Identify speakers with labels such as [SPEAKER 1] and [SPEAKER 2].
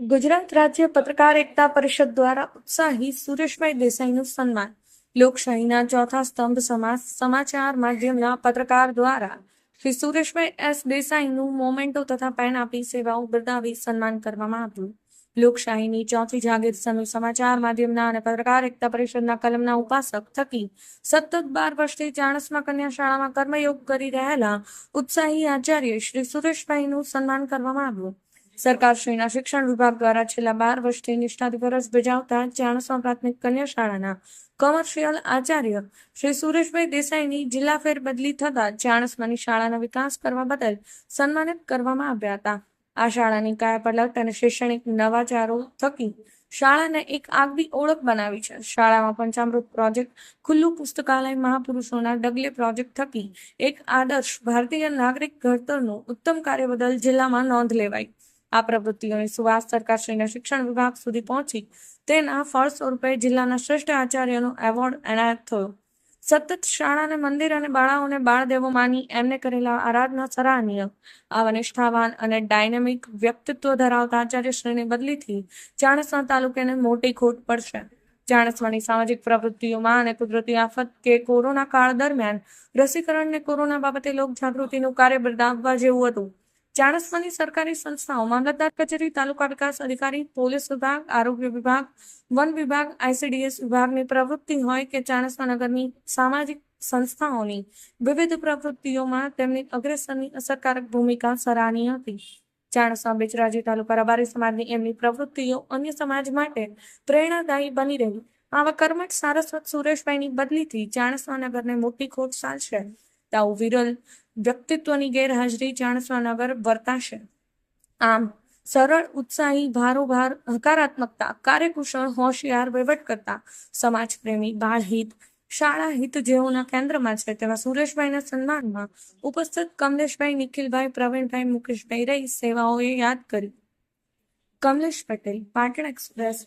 [SPEAKER 1] ગુજરાત રાજ્ય પત્રકાર એકતા પરિષદ દ્વારા ઉત્સાહી સુરેશભાઈ દેસાઈનું સન્માન. લોકશાહીના ચોથા સ્તંભ સમાજ સમાચાર માધ્યમના પત્રકાર દ્વારા શ્રી સુરેશભાઈ એસ દેસાઈનું મોમેન્ટો તથા પેન આપી સેવાઓ બિરદાવી સન્માન કરવામાં આવ્યું. લોકશાહીની ચોથી જાગીર સમય સમાચાર માધ્યમના અને પત્રકાર એકતા પરિષદના કલમના ઉપાસક થકી સતત બાર વર્ષથી ચાણસમાં કન્યા શાળામાં કર્મયોગ કરી રહેલા ઉત્સાહી આચાર્ય શ્રી સુરેશભાઈનું સન્માન કરવામાં આવ્યું. સરકારશ્રીના શિક્ષણ વિભાગ દ્વારા છેલ્લા બાર વર્ષથી નિષ્ઠાથી ફરજ બજાવતા ચાણસમા પ્રાથમિક કન્યા શાળાના કોમર્શિયલ આચાર્ય શ્રી સુરેશભાઈ દેસાઈની જિલ્લા ફેરબદલી થતા ચાણસમાની શાળાનો વિકાસ કરવા બદલ સન્માનિત કરવામાં આવ્યા હતા. આ શાળાની કાયાપલટ અને શૈક્ષણિક નવાચારો થકી શાળાને એક આગવી ઓળખ બનાવી છે. શાળામાં પંચામૃત પ્રોજેક્ટ, ખુલ્લું પુસ્તકાલય, મહાપુરુષોના ડગલે પ્રોજેક્ટ થકી એક આદર્શ ભારતીય નાગરિક ઘડતરનું ઉત્તમ કાર્ય બદલ જિલ્લામાં નોંધ લેવાઈ. આ પ્રવૃત્તિઓની સુવાસ સરકારશ્રીના શિક્ષણ વિભાગ સુધી પહોંચી તેના ફળ સ્વરૂપે જિલ્લાના શ્રેષ્ઠ આચાર્યનો એવોર્ડ એનાયત થયો. સતત શાળાને મંદિર અને બાળાઓને બાળદેવો માની એમને કરેલા આરાધના સરાહનીય. આવા નિષ્ઠાવાન અને ડાયનેમિક વ્યક્તિત્વ ધરાવતા આચાર્યશ્રીની બદલીથી ચાણસ્મા તાલુકાને મોટી ખોટ પડશે. ચાણસ્માની સામાજિક પ્રવૃત્તિઓમાં અને કુદરતી આફત કે કોરોના કાળ દરમિયાન રસીકરણને કોરોના બાબતે લોક જાગૃતિનું કાર્ય બિરદાવવા જેવું હતું. ચાણસ્માની સરકારી સંસ્થાઓ, મામલતદાર કચેરી, તાલુકા વિકાસ અધિકારી, પોલીસ વિભાગ, આરોગ્ય વિભાગ, વન વિભાગ, આઈસીડીએસ વિભાગની પ્રવૃત્તિ હોય કે ચાણસ્મા નગરની સામાજિક સંસ્થાઓની વિવિધ પ્રવૃત્તિઓમાં તેમની અગ્રેસરની અસરકારક ભૂમિકા સરાહનીય હતી. ચાણસ્મા બેચરાજી તાલુકા રબારી સમાજની એમની પ્રવૃત્તિઓ અન્ય સમાજ માટે પ્રેરણાદાયી બની રહી. આવા કર્મઠ સારસ્વત સુરેશભાઈની બદલીથી ચાણસ્મા નગરને મોટી ખોટ ચાલશે તાવું વિરલ વ્યક્તિત્વની ગેરહાજરી ચાણસ્મા નગર વર્તાશે. આમ, સરળ, ઉત્સાહી, ભારોભાર, હકારાત્મકતા, કાર્યકુશળ, હોશિયાર વહીવટ કરતા સમાજ પ્રેમી બાળહિત, શાળા હિત જેઓના કેન્દ્રમાં છે તેવા સુરેશભાઈના સન્માનમાં ઉપસ્થિત કમલેશભાઈ, નિખિલભાઈ, પ્રવીણભાઈ, મુકેશભાઈ રહી સેવાઓએ યાદ કરી. કમલેશ પટેલ, પાટણ એક્સપ્રેસ